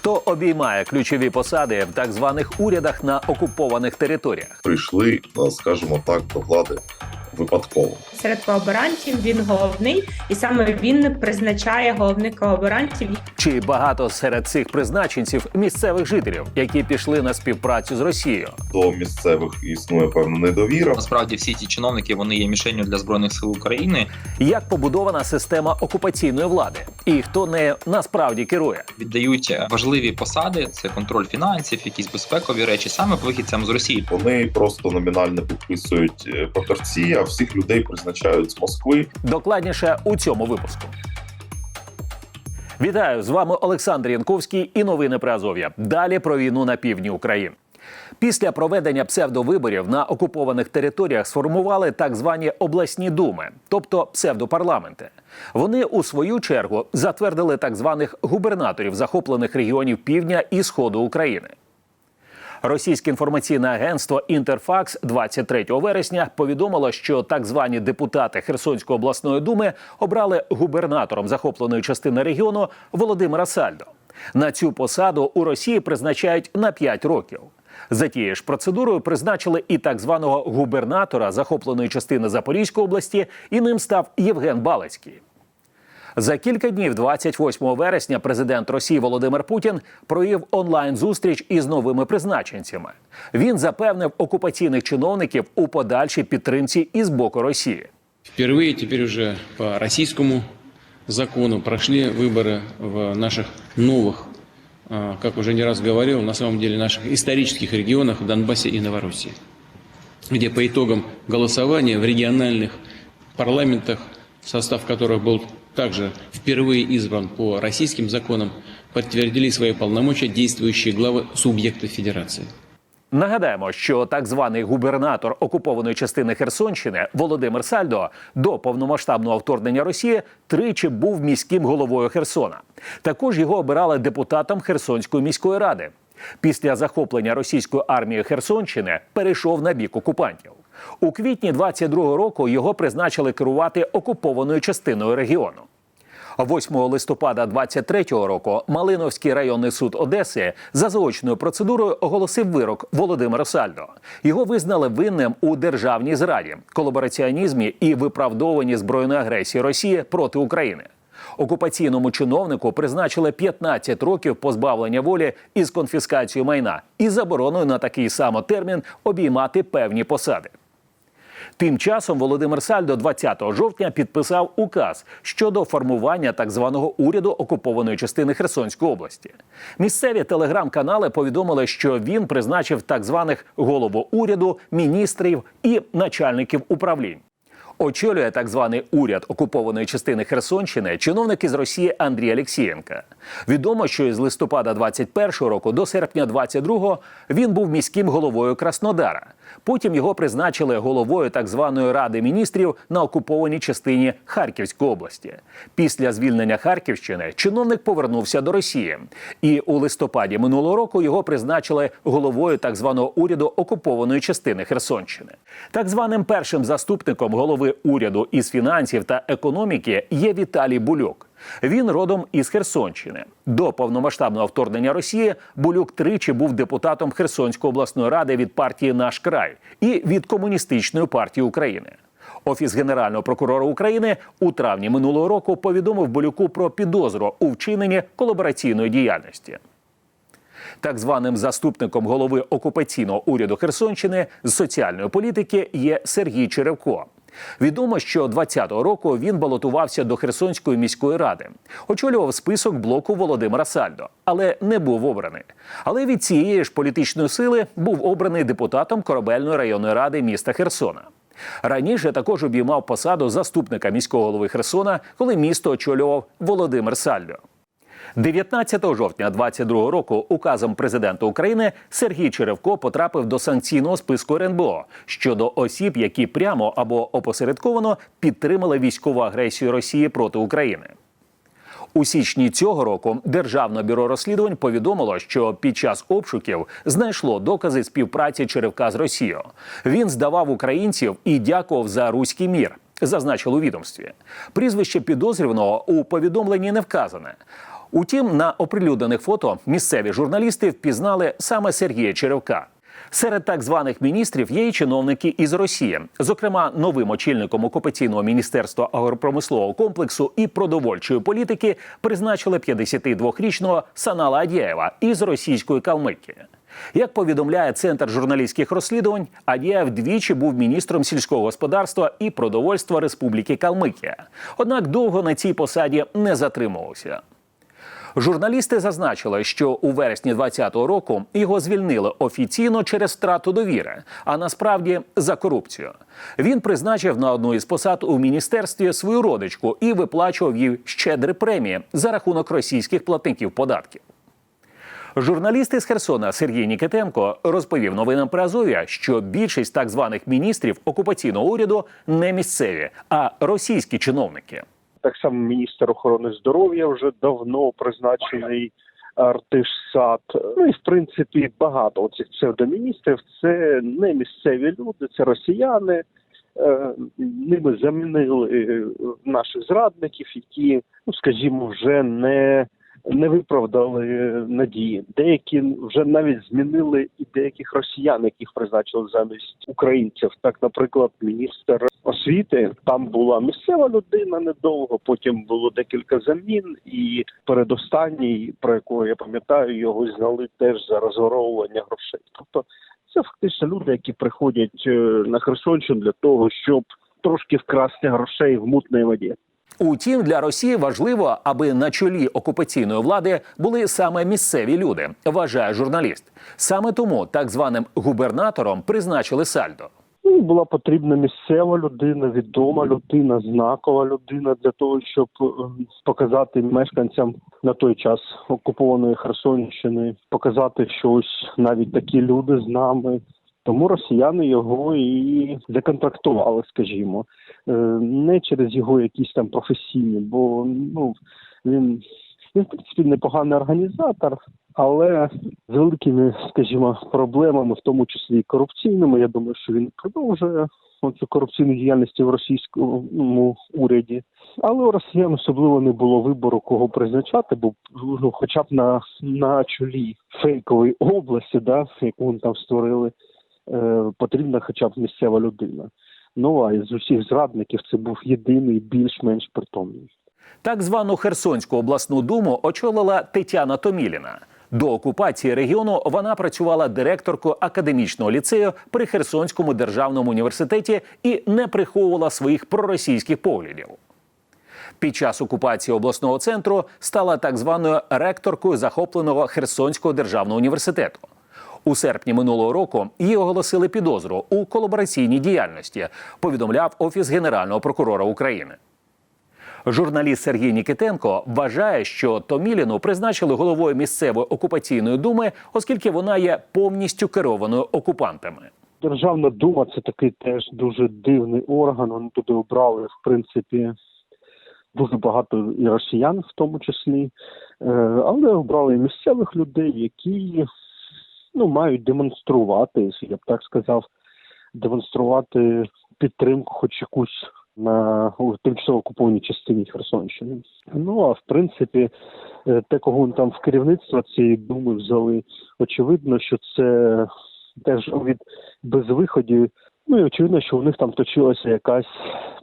Хто обіймає ключові посади в так званих урядах на окупованих територіях? прийшли, е, скажімо так, до влади випадково. Серед колаборантів він головний, і саме він призначає головних колаборантів. Чи багато серед цих призначенців місцевих жителів, які пішли на співпрацю з Росією? До місцевих існує певна недовіра. Насправді всі ці чиновники вони є мішенню для збройних сил України. Як побудована система окупаційної влади? І хто нею насправді керує? Віддають важливі посади, це контроль фінансів, якісь безпекові речі, саме вихідцям з Росії. Вони просто номінально підписують е, папірці, а всіх людей призначають з Москви. Докладніше у цьому випуску. Вітаю з вами Олександр Янковський і новини про Азов'я. Далі про війну на півдні України. Після проведення псевдовиборів на окупованих територіях сформували так звані обласні думи, тобто псевдопарламенти. Вони у свою чергу затвердили так званих губернаторів захоплених регіонів півдня і сходу України. Російське інформаційне агентство Інтерфакс 23 вересня повідомило, що так звані депутати Херсонської обласної думи обрали губернатором захопленої частини регіону Володимира Сальдо. На цю посаду у Росії призначають на 5 років. За тією ж процедурою призначили і так званого губернатора захопленої частини Запорізької області, і ним став Євген Балицький. За кілька днів, 28 вересня, президент Росії Володимир Путін провів онлайн зустріч із новими призначенцями. Він запевнив окупаційних чиновників у подальшій підтримці із боку Росії. Впервые теперь уже по российскому закону прошли выборы в наших новых, а, как уже не раз говорил, на самом деле наших исторических регионах в Донбассе и Новороссии, где по итогам голосования в региональных парламентах, состав которых был также впервые избран по российским законам, подтвердили свои полномочия действующие главы субъектов Федерации. Нагадаємо, що так званий губернатор окупованої частини Херсонщини Володимир Сальдо до повномасштабного вторгнення Росії тричі був міським головою Херсона. Також його обирали депутатом Херсонської міської ради. Після захоплення російською армією Херсонщини перейшов на бік окупантів. У квітні 22-го року його призначили керувати окупованою частиною регіону. 8 листопада 23-го року Малиновський районний суд Одеси за заочною процедурою оголосив вирок Володимира Сальдо. Його визнали винним у державній зраді, колабораціонізмі і виправдовуванні збройної агресії Росії проти України. Окупаційному чиновнику призначили 15 років позбавлення волі із конфіскацією майна і забороною на такий само термін обіймати певні посади. Тим часом Володимир Сальдо 20 жовтня підписав указ щодо формування так званого уряду окупованої частини Херсонської області. Місцеві телеграм-канали повідомили, що він призначив так званих голову уряду, міністрів і начальників управлінь. Очолює так званий уряд окупованої частини Херсонщини чиновник із Росії Андрій Алєксієнка. Відомо, що із листопада 21-го року до серпня 22-го він був міським головою Краснодара. Потім його призначили головою так званої ради міністрів на окупованій частині Харківської області. Після звільнення Харківщини чиновник повернувся до Росії, і у листопаді минулого року його призначили головою так званого уряду окупованої частини Херсонщини. Так званим першим заступником голови уряду із фінансів та економіки є Віталій Булюк. Він родом із Херсонщини. До повномасштабного вторгнення Росії Булюк тричі був депутатом Херсонської обласної ради від партії Наш край і від комуністичної партії України. Офіс генерального прокурора України у травні минулого року повідомив Болюку про підозру у вчиненні колабораційної діяльності. Так званим заступником голови окупаційного уряду Херсонщини з соціальної політики є Сергій Черевко. Відомо, що 20-го року він балотувався до Херсонської міської ради, очолював список блоку Володимира Сальдо, але не був обраний. Але від цієї ж політичної сили був обраний депутатом корабельної районної ради міста Херсона. Раніше також обіймав посаду заступника міського голови Херсона, коли місто очолював Володимир Сальдо. 19 жовтня 2022 року указом президента України Сергій Черевко потрапив до санкційного списку РНБО щодо осіб, які прямо або опосередковано підтримали військову агресію Росії проти України. У січні цього року Державне бюро розслідувань повідомило, що під час обшуків знайшло докази співпраці Черевка з Росією. Він здавав українців і дякував за руський мір. Зазначили у відомстві. Прізвище підозрюваного у повідомленні не вказане. Утім, на оприлюднених фото місцеві журналісти впізнали саме Сергія Черевка. Серед так званих міністрів є й чиновники із Росії. Зокрема, новим очільником окупаційного міністерства агропромислового комплексу і продовольчої політики призначили 52-річного Санала Адєєва із російської Калмикії. Як повідомляє центр журналістських розслідувань, Адєєв двічі був міністром сільського господарства і продовольства Республіки Калмикія. Однак довго на цій посаді не затримувався. Журналісти зазначили, що у вересні 2020 року його звільнили офіційно через втрату довіри, а насправді за корупцію. Він призначив на одну із посад у міністерстві свою родичку і виплачував їй щедрі премії за рахунок російських платників податків. Журналіст із Херсона Сергій Нікітенко розповів новинам про Азов'я, що більшість так званих міністрів окупаційного уряду не місцеві, а російські чиновники. Так само міністр охорони здоров'я вже давно призначений Артишсад. Ну і в принципі багато цих псевдоміністрів це не місцеві люди, це росіяни. Е, Ними замінили е, наших зрадників, які, ну скажімо, вже не, не виправдали надії. Деякі вже навіть змінили і деяких росіян, яких призначили замість українців. Так, наприклад, міністр освіти там була місцева людина недовго. Потім було декілька замін, і передостанній, про якого я пам'ятаю, його зняли теж за розворовування грошей. Тобто, це фактично люди, які приходять е, на Херсонщину для того, щоб трошки вкрасти грошей в мутній воді. Утім, для Росії важливо, аби на чолі окупаційної влади були саме місцеві люди, вважає журналіст. Саме тому так званим губернатором призначили Сальдо. Ну, була потрібна місцева людина, відома людина, знакова людина для того, щоб е, показати мешканцям на той час окупованої Херсонщини, показати, що ось навіть такі люди з нами. Тому росіяни його і законтрактували, скажімо, Е, не через його якісь там професійні, бо ну він, він в принципі непоганий організатор, але з великими, скажімо, проблемами, в тому числі і корупційними. Я думаю, що він продовжує цю корупційну діяльність в російському уряді. Але у росіян особливо не було вибору, кого призначати, бо ну, хоча б на, на чолі фейкової області, да, яку вони там створили, потрібна хоча б місцева людина. Ну а із усіх зрадників це був єдиний більш-менш притомний. Так звану Херсонську обласну думу очолила Тетяна Томіліна. До окупації регіону вона працювала директоркою академічного ліцею при Херсонському державному університеті і не приховувала своїх проросійських поглядів. Під час окупації обласного центру стала так званою ректоркою захопленого Херсонського державного університету. У серпні минулого року їй оголосили підозру у колабораційній діяльності, повідомляв Офіс Генерального прокурора України. Журналіст Сергій Нікітенко вважає, що Томіліну призначили головою місцевої окупаційної думи, оскільки вона є повністю керованою окупантами. Державна дума це такий теж дуже дивний орган. Вони туди обрали, в принципі, дуже багато і росіян, в тому числі, Е, але обрали і місцевих людей, які ну, мають демонструвати, я б так сказав, демонструвати підтримку, хоч якусь на у тимчасово окупованій частині Херсонщини. Ну а в принципі, е, те, кого там в керівництво цієї думи взяли, очевидно, що це теж від безвиходів. Ну і очевидно, що в них там точилася якась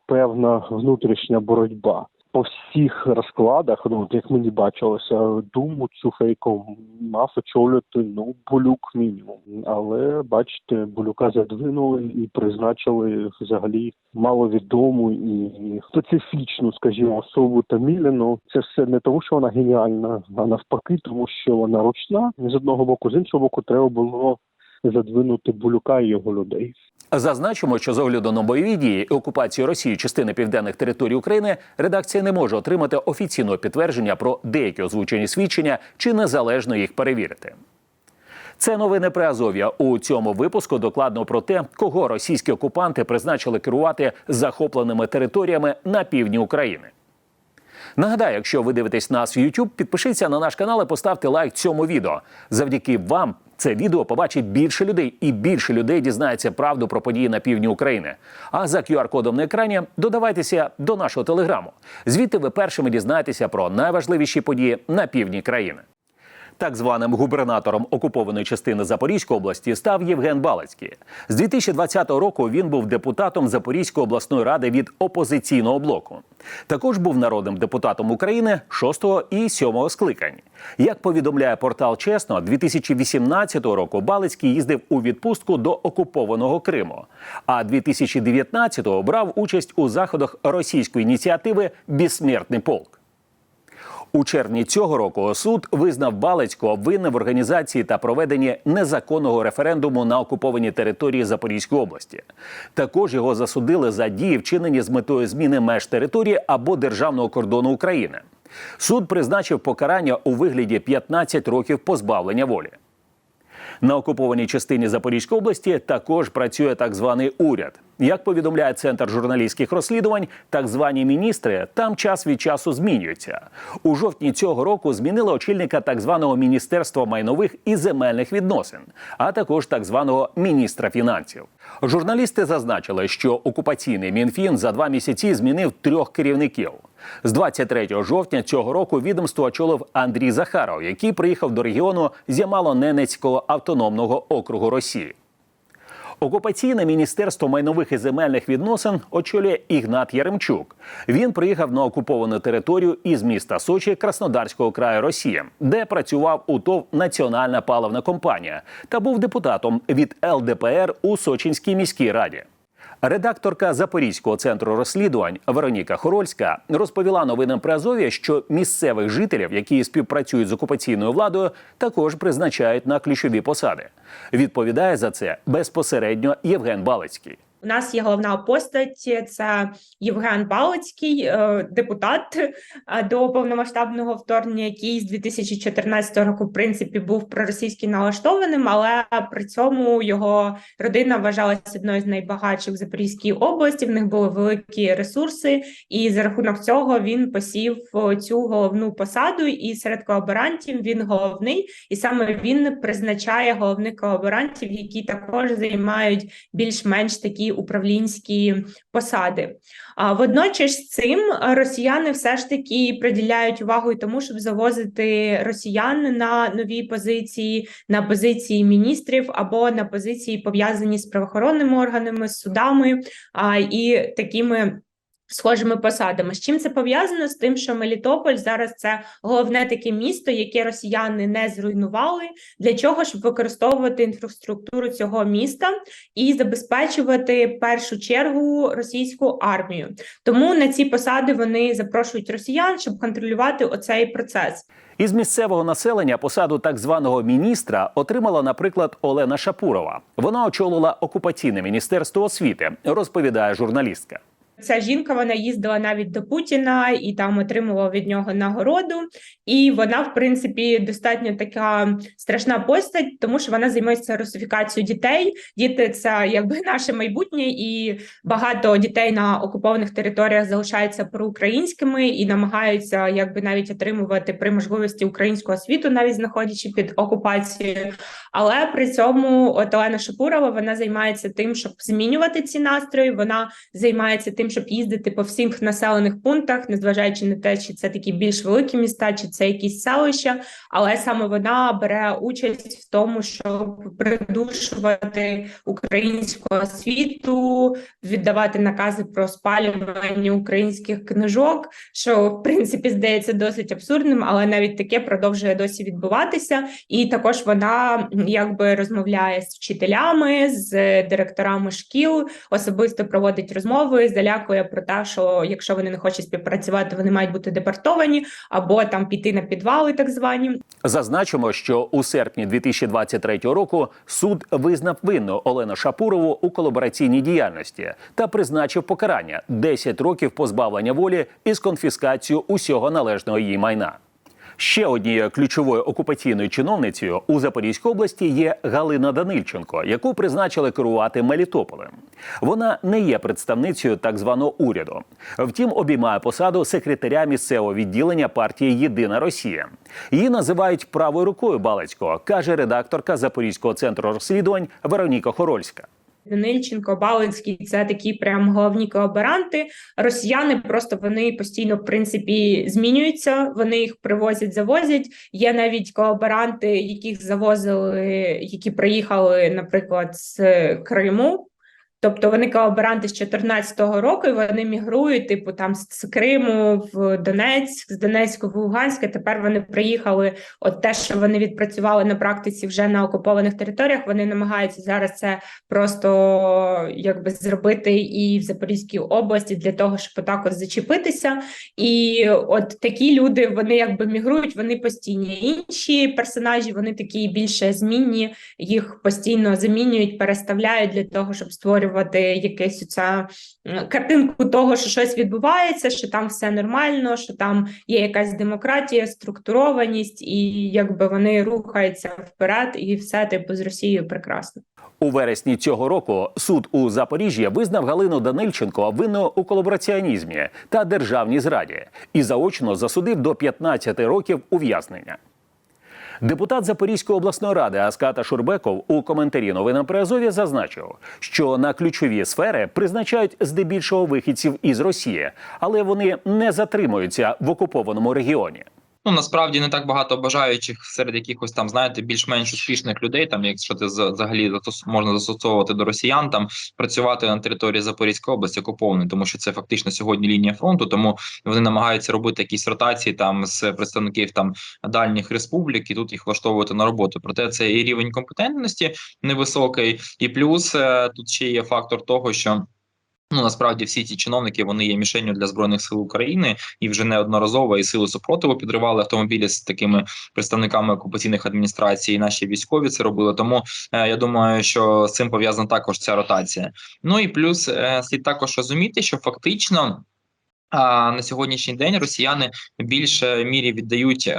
певна внутрішня боротьба. По всіх розкладах, ну як мені бачилося, думу цю фейкову мав очолювати ну Булюк мінімум. Але бачите, Булюка задвинули і призначили взагалі маловідому і специфічну, скажімо, особу Таміліну. Це все не тому, що вона геніальна, а навпаки, тому що вона ручна з одного боку, з іншого боку, треба було задвинути Булюка і його людей. Зазначимо, що з огляду на бойові дії і окупацію Росії частини південних територій України редакція не може отримати офіційного підтвердження про деякі озвучені свідчення чи незалежно їх перевірити. Це новини при Азов'я. У цьому випуску докладно про те, кого російські окупанти призначили керувати захопленими територіями на півдні України. Нагадаю, якщо ви дивитесь нас в YouTube, підпишіться на наш канал і поставте лайк цьому відео. Завдяки вам Це відео побачить більше людей, і більше людей дізнається правду про події на півдні України. А за QR-кодом на екрані додавайтеся до нашого телеграму. Звідти ви першими дізнаєтеся про найважливіші події на півдні країни. Так званим губернатором окупованої частини Запорізької області став Євген Балицький. З 2020 року він був депутатом Запорізької обласної ради від опозиційного блоку. Також був народним депутатом України 6 і 7 скликань. Як повідомляє портал Чесно, 2018 року Балицький їздив у відпустку до окупованого Криму. А 2019-го брав участь у заходах російської ініціативи Безсмертний полк. У червні цього року суд визнав Балицького винним в організації та проведенні незаконного референдуму на окупованій території Запорізької області. Також його засудили за дії, вчинені з метою зміни меж території або державного кордону України. Суд призначив покарання у вигляді 15 років позбавлення волі. На окупованій частині Запорізької області також працює так званий уряд. Як повідомляє центр журналістських розслідувань, так звані міністри там час від часу змінюються. У жовтні цього року змінили очільника так званого міністерства майнових і земельних відносин, а також так званого міністра фінансів. Журналісти зазначили, що окупаційний мінфін за два місяці змінив трьох керівників. З 23 жовтня цього року відомство очолив Андрій Захаров, який приїхав до регіону з Ямало-Ненецького автономного округу Росії. Окупаційне міністерство майнових і земельних відносин очолює Ігнат Яремчук. Він приїхав на окуповану територію із міста Сочі Краснодарського краю Росії, де працював у ТОВ Національна паливна компанія та був депутатом від ЛДПР у Сочинській міській раді. Редакторка Запорізького центру розслідувань Вероніка Хорольська розповіла новинам при Азові, що місцевих жителів, які співпрацюють з окупаційною владою, також призначають на ключові посади. Відповідає за це безпосередньо Євген Балицький. Нас є головна постать це Євген Балицький, е, депутат е, до повномасштабного вторгнення, який з 2014 року, в принципі, був проросійський налаштованим, але при цьому його родина вважалася одною з найбагатших в Запорізькій області. В них були великі ресурси, і за рахунок цього він посів е, цю головну посаду. І серед колаборантів він головний, і саме він призначає головних колаборантів, які також займають більш-менш такі управлінські посади. А водночас з цим росіяни все ж таки приділяють увагу і тому, щоб завозити росіян на нові позиції, на позиції міністрів або на позиції пов'язані з правоохоронними органами, з судами а, і такими. Схожими посадами. З чим це пов'язано? З тим, що Мелітополь зараз це головне таке місто, яке росіяни не зруйнували. Для чого? Щоб використовувати інфраструктуру цього міста і забезпечувати першу чергу російську армію. Тому на ці посади вони запрошують росіян, щоб контролювати оцей процес. Із місцевого населення посаду так званого міністра отримала, наприклад, Олена Шапурова. Вона очолила окупаційне міністерство освіти, розповідає журналістка. Ця жінка вона їздила навіть до Путіна і там отримувала від нього нагороду. І вона, в принципі, достатньо така страшна постать, тому що вона займається русифікацією дітей. Діти це якби наше майбутнє, і багато дітей на окупованих територіях залишаються проукраїнськими і намагаються якби навіть отримувати при можливості українську освіту, навіть знаходячи під окупацією. Але при цьому от Олена Шапурова вона займається тим, щоб змінювати ці настрої. Вона займається тим, щоб їздити по всіх населених пунктах, незважаючи на те, чи це такі більш великі міста, чи це якісь селища. Але саме вона бере участь в тому, щоб придушувати українську освіту, віддавати накази про спалювання українських книжок, що в принципі здається досить абсурдним, але навіть таке продовжує досі відбуватися. І також вона якби розмовляє з вчителями, з директорами шкіл, особисто проводить розмови, залякує про те, що якщо вони не хочуть співпрацювати, вони мають бути депортовані або там піти на підвали, так звані. Зазначимо, що у серпні 2023 року суд визнав винну Олену Шапурову у колабораційній діяльності та призначив покарання 10 років позбавлення волі із конфіскацією усього належного їй майна. Ще однією ключовою окупаційною чиновницею у Запорізькій області є Галина Данильченко, яку призначили керувати Мелітополем. Вона не є представницею так званого уряду. Втім, обіймає посаду секретаря місцевого відділення партії Єдина Росія. Її називають правою рукою Балицького, каже редакторка Запорізького центру розслідувань Вероніка Хорольська. Данильченко, Балинський це такі прям головні колаборанти. Росіяни просто вони постійно, в принципі, змінюються. Вони їх привозять, завозять. Є навіть колаборанти, яких завозили, які приїхали, наприклад, з Криму. Тобто вони колаборанти з 14-го року, і вони мігрують, типу, там з Криму в Донецьк, з Донецьку в Луганськ. і Тепер вони приїхали. От те, що вони відпрацювали на практиці вже на окупованих територіях, вони намагаються зараз це просто якби зробити і в Запорізькій області для того, щоб отак от зачепитися. І от такі люди вони якби мігрують, вони постійні. Інші персонажі вони такі більше змінні, їх постійно замінюють, переставляють для того, щоб створювати якесь оця м, картинку того, що щось відбувається, що там все нормально, що там є якась демократія, структурованість, і якби вони рухаються вперед, і все типу з Росією прекрасно. У вересні цього року суд у Запоріжжі визнав Галину Данильченко винною у колабораціонізмі та державній зраді і заочно засудив до 15 років ув'язнення. Депутат Запорізької обласної ради Аската Шурбеков у коментарі новинам при Азові зазначив, що на ключові сфери призначають здебільшого вихідців із Росії, але вони не затримуються в окупованому регіоні. Ну насправді не так багато бажаючих серед якихось там, знаєте, більш-менш успішних людей, там якщо ти за- взагалі можна застосовувати до росіян, там працювати на території Запорізької області окупованої, тому що це фактично сьогодні лінія фронту. Тому вони намагаються робити якісь ротації там з представників там дальніх республік і тут їх влаштовувати на роботу. Проте це і рівень компетентності невисокий, і плюс е, тут ще є фактор того, що. Ну насправді всі ці чиновники вони є мішенню для збройних сил України і вже неодноразово і сили супротиву підривали автомобілі з такими представниками окупаційних адміністрацій. І наші військові це робили. Тому е, я думаю, що з цим пов'язана також ця ротація. Ну і плюс е, слід також розуміти, що фактично. А на сьогоднішній день росіяни більше мірі віддають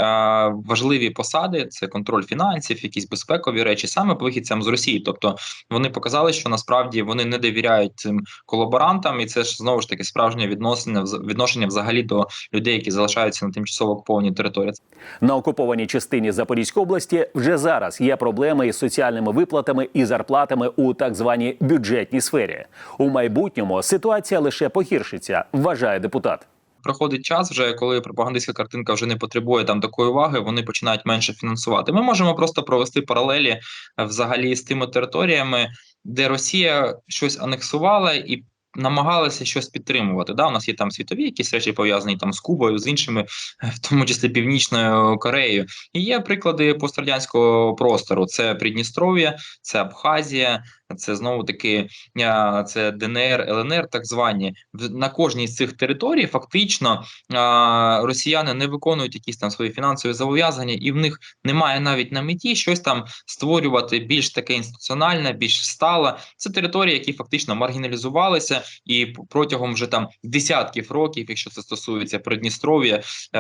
важливі посади: це контроль фінансів, якісь безпекові речі, саме вихідцям з Росії. Тобто вони показали, що насправді вони не довіряють цим колаборантам, і це ж знову ж таки справжнє відношення відношення взагалі до людей, які залишаються на тимчасово окупованій території. На окупованій частині Запорізької області вже зараз є проблеми із соціальними виплатами і зарплатами у так званій бюджетній сфері. У майбутньому ситуація лише погіршиться, вважає депутат. Проходить час, вже коли пропагандистська картинка вже не потребує там такої уваги, вони починають менше фінансувати. Ми можемо просто провести паралелі е, взагалі з тими територіями, де Росія щось анексувала і. Намагалися щось підтримувати. Да, у нас є там світові якісь речі пов'язані там з Кубою, з іншими, е, в тому числі Північною Кореєю. І є приклади пострадянського простору: це Придністров'я, це Абхазія, це знову таки це ДНР, ЛНР, так звані. На кожній з цих територій фактично росіяни не виконують якісь там свої фінансові зобов'язання, і в них немає навіть на меті щось там створювати більш таке інституціональне, більш стале. Це території, які фактично маргіналізувалися, і протягом вже там десятків років, якщо це стосується Придністров'я, е,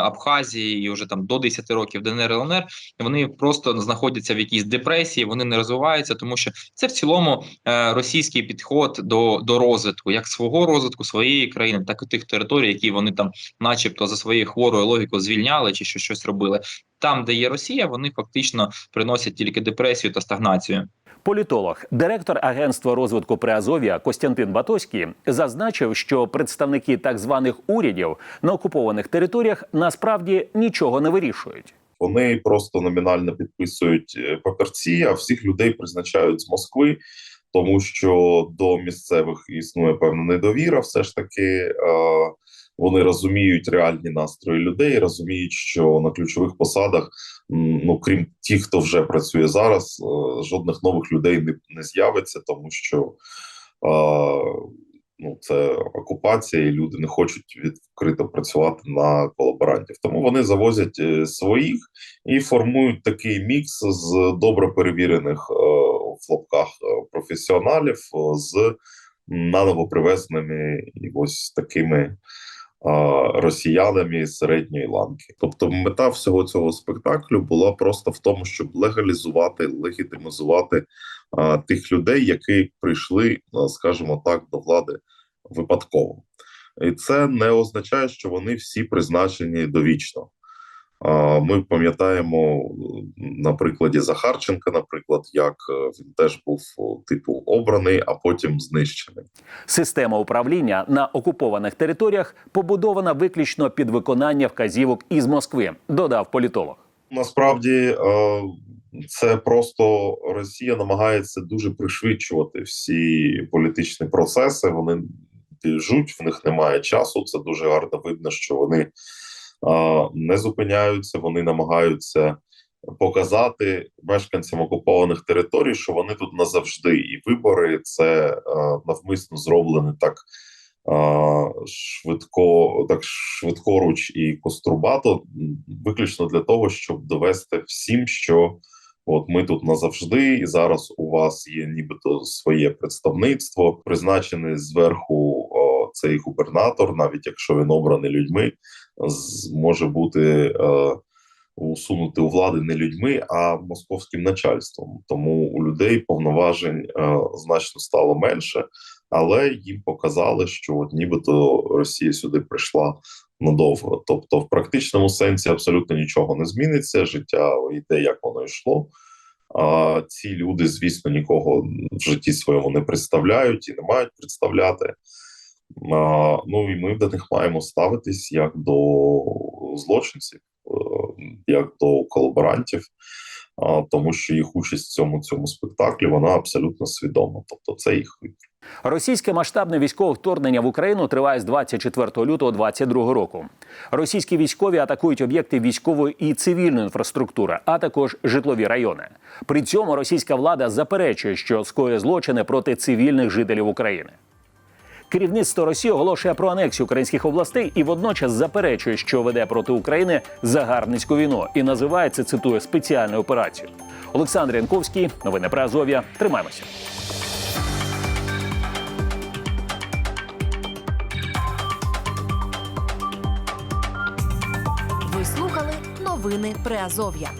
Абхазії, і вже там до 10 років ДНР, ЛНР, вони просто знаходяться в якійсь депресії, вони не розвиваються, тому що це в цілому е, російський підход до, до розвитку, як свого розвитку своєї країни, так і тих територій, які вони там, начебто, за своєю хворою логікою звільняли чи що щось робили. Там, де є Росія, вони фактично приносять тільки депресію та стагнацію. Політолог, директор агентства розвитку Приазов'я Костянтин Батоський зазначив, що представники так званих урядів на окупованих територіях насправді нічого не вирішують. Вони просто номінально підписують е, папірці, а всіх людей призначають з Москви, тому що до місцевих існує певна недовіра. Все ж таки вони розуміють реальні настрої людей, розуміють, що на ключових посадах, ну крім тих, хто вже працює зараз, е, жодних нових людей не, не з'явиться, тому що. Ну, це окупація, і люди не хочуть відкрито працювати на колаборантів. Тому вони завозять е, своїх і формують такий мікс з добре перевірених е, в лапках е, професіоналів з наново привезеними ось такими росіянами середньої ланки. Тобто, мета всього цього спектаклю була просто в тому, щоб легалізувати, легітимізувати а, тих людей, які прийшли, скажімо так, до влади випадково. І це не означає, що вони всі призначені довічно. Ми пам'ятаємо на прикладі Захарченка, наприклад, як е, він теж був типу обраний, а потім знищений. Система управління на окупованих територіях побудована виключно під виконання вказівок із Москви, додав політолог. Насправді е, це просто Росія намагається дуже пришвидшувати всі політичні процеси. Вони біжуть, в них немає часу. Це дуже гарно видно, що вони не зупиняються, вони намагаються показати мешканцям окупованих територій, що вони тут назавжди, і вибори це навмисно зроблені так. Швидко, так швидкоруч і кострубато, виключно для того, щоб довести всім, що от ми тут назавжди, і зараз у вас є нібито своє представництво, призначений зверху цей губернатор, навіть якщо він обраний людьми, може бути е, усунути у влади не людьми, а московським начальством. Тому у людей повноважень е, значно стало менше, але їм показали, що от нібито Росія сюди прийшла надовго. Тобто, в практичному сенсі абсолютно нічого не зміниться. Життя йде, як воно йшло. А ці люди, звісно, нікого в житті своєму не представляють і не мають представляти. Ну і ми до них маємо ставитись як до злочинців, е, як до колаборантів, тому що їх участь в цьому цьому спектаклі вона абсолютно свідома. Тобто, це їх. Російське масштабне військове вторгнення в Україну триває з 24 лютого 2022 року. Російські військові атакують об'єкти військової і цивільної інфраструктури, а також житлові райони. При цьому російська влада заперечує, що скоює злочини проти цивільних жителів України. Керівництво Росії оголошує про анексію українських областей і водночас заперечує, що веде проти України загарбницьку війну і називає це цитую спеціальну операцію. Олександр Янковський, новини про Азов'я. Тримаємося. Ви слухали новини Приазов'я.